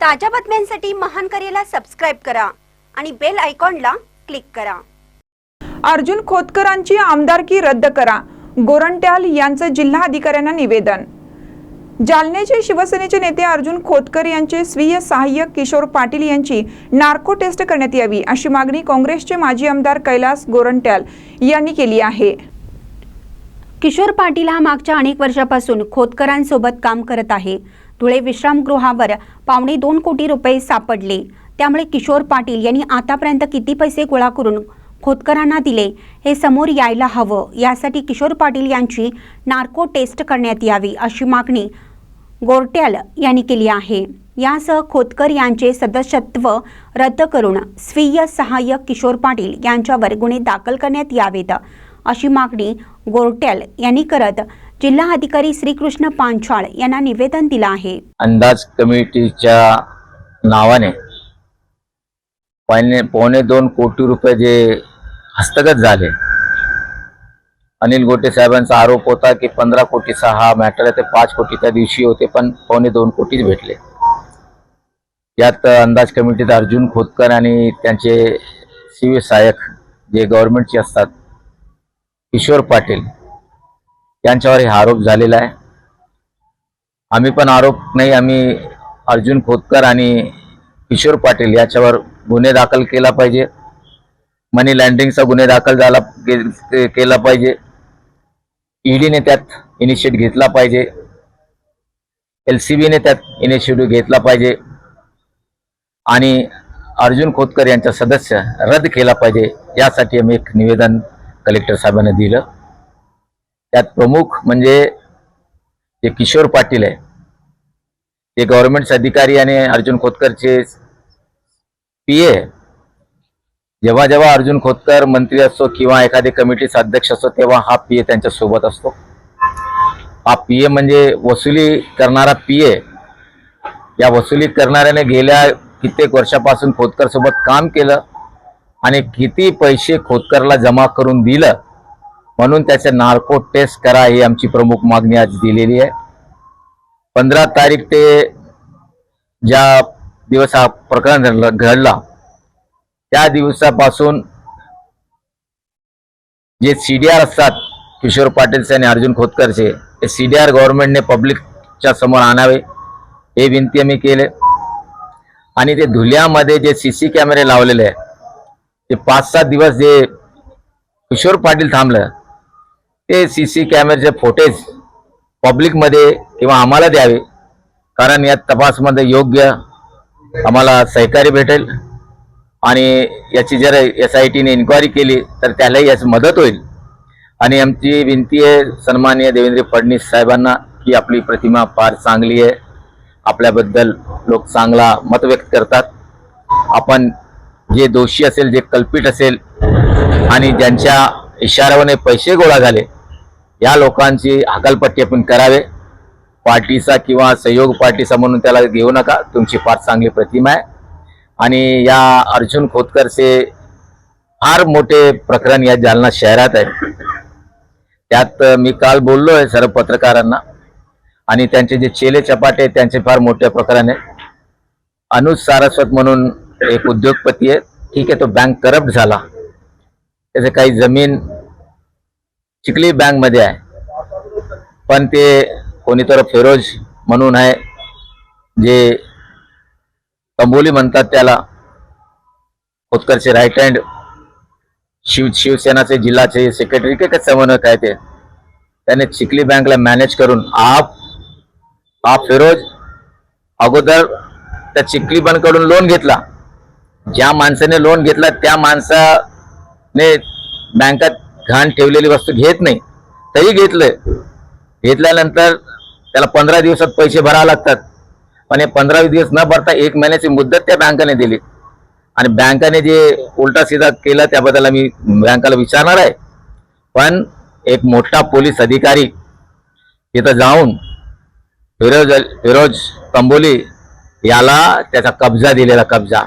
ताज्या बातम्यांसाठी महान करेला सबस्क्राईब करा आणि बेल आयकॉनला क्लिक करा. अर्जुन खोतकरांची आमदारकी रद्द करा. गोरंट्याल यांचं जिल्हाधिकाऱ्यांना निवेदन. जालन्याचे शिवसेनेचे नेते अर्जुन खोतकर यांचे स्वीय सहाय्यक किशोर पाटील यांची नार्को टेस्ट करण्यात यावी अशी मागणी काँग्रेसचे माजी आमदार कैलास गोरंट्याल यांनी केली आहे. किशोर पाटील हा मागच्या अनेक वर्षापासून खोतकरांसोबत काम करत आहे. धुळे विश्रामगृहावर पावणे दोन कोटी रुपये सापडले. त्यामुळे किशोर पाटील यांनी आतापर्यंत किती पैसे गोळा करून खोतकरांना दिले हे समोर यायला हवं. यासाठी किशोर पाटील यांची नार्को टेस्ट करण्यात यावी अशी मागणी गोरट्याल यांनी केली आहे. यासह खोतकर यांचे सदस्यत्व रद्द करून स्वीय सहाय्यक किशोर पाटील यांच्यावर गुन्हे दाखल करण्यात यावेत अशी मागणी गोरट्याल यांनी करत जिल्हा अधिकारी श्रीकृष्ण पांचाळ यांना निवेदन दिलं आहे. अंदाज कमिटीच्या नावाने पावणे पावणे दोन कोटी रुपये जे हस्तगत झाले. अनिल गोटे साहेबांचा आरोप होता की पंधरा कोटीचा हा मॅटर आहे ते पाच कोटी त्या दिवशी होते पण पावणे दोन कोटीच भेटले. यात अंदाज कमिटीत अर्जुन खोतकर आणि त्यांचे शिव सहाय्यक जे गव्हर्नमेंटचे असतात किशोर पाटील यांच्यावर हा आरोप झालेला आहे. आम्ही पण आरोप नाही आम्ही अर्जुन खोतकर आणि किशोर पाटील याच्यावर गुन्हे दाखल केला पाहिजे. मनी लँड्रिंगचा गुन्हे दाखल झाला के- केला पाहिजे. ईडीने त्यात इनिशिएट घेतला पाहिजे. एल सी बीने त्यात इनिशिएटिव्ह घेतला पाहिजे. आणि अर्जुन खोतकर यांचा सदस्य रद्द केला पाहिजे यासाठी आम्ही एक निवेदन कलेक्टर साहेबांना दिलं. त्यात प्रमुख म्हणजे जे किशोर पाटील आहे ते गव्हर्नमेंटचे अधिकारी आणि अर्जुन खोतकरचे पी ए जेव्हा जेव्हा अर्जुन खोतकर मंत्री असतो किंवा एखादी कमिटीचा अध्यक्ष असतो तेव्हा हा पी ए त्यांच्यासोबत असतो. हा पी ए म्हणजे वसुली करणारा पी ए या वसुली करणाऱ्याने गेल्या कित्येक वर्षापासून खोतकर सोबत काम केलं आणि किती पैसे खोतकरला जमा करून दिलं म्हणून त्याचे नार्को टेस्ट करा ही आमची प्रमुख मागणी आज दिलेली आहे. पंधरा तारीख ते ज्या दिवस हा प्रकरण घडला त्या दिवसापासून जे सी डी आर असतात किशोर पाटीलचे आणि अर्जुन खोतकरचे ते सी डी आर गव्हर्नमेंटने पब्लिकच्या समोर आणावे हे विनंती आम्ही केले. आणि ते धुल्यामध्ये जे सी सी कॅमेरे लावलेले आहे ते पाच सात दिवस जे किशोर पाटील थांबलं ते सी सी कॅमेऱ्याचे फोटेज पब्लिकमध्ये किंवा आम्हाला द्यावे. कारण या तपासमध्ये योग्य आम्हाला सहकार्य भेटेल. आणि याची जर एस आय टीने इन्क्वायरी केली तर त्यालाही याची मदत होईल. आणि आमची विनंती आहे सन्माननीय देवेंद्र फडणवीस साहेबांना की आपली प्रतिमा फार चांगली आहे. आपल्याबद्दल लोक चांगला मत व्यक्त करतात. आपण जे दोषी असेल जे कल्पित असेल आणि ज्यांच्या इशाऱ्याने पैसे गोळा झाले या लोकांची हकालपट्टी आपण करावे. पार्टीचा किंवा सहयोग पार्टीचा म्हणून त्याला घेऊ नका. तुमची फार चांगली प्रतिमा आहे. आणि या अर्जुन खोतकरचे फार मोठे प्रकरण या जालना शहरात आहे. त्यात मी काल बोललो आहे सर्व पत्रकारांना. आणि त्यांचे जे चेले चपाटे आहेत त्यांचे फार मोठे प्रकरण आहे. अनुज सारस्वत म्हणून एक उद्योगपती आहे ठीक आहे तो बँक करप्ट झाला. त्याचे काही जमीन चिखली बँकमध्ये आहे. पण ते कोणीतर फिरोज म्हणून आहे जे तंबोली म्हणतात त्याला. खोतकरचे राईट हँड शिव शिवसेनाचे जिल्हाचे सेक्रेटरी काय समन्वयक आहे ते. त्याने चिखली बँकला मॅनेज करून आप आप फिरोज अगोदर त्या चिखली बँककडून लोन घेतला. ज्या माणसाने लोन घेतला त्या माणसाने बँकात घाण ठेवलेली वस्तू घेत नाही तरी घेतलं घेतल्यानंतर त्याला पंधरा दिवसात पैसे भरावे लागतात. पण हे पंधरा दिवस न भरता एक महिन्याची मुदत त्या बँकेने दिली. आणि बँकाने जे उलटा सीधा केला त्याबद्दल आम्ही बँकाला विचारणार आहे. पण एक मोठा पोलीस अधिकारी तिथं जाऊन फिरोज फिरोज कंबोली याला त्याचा कब्जा दिलेला कब्जा.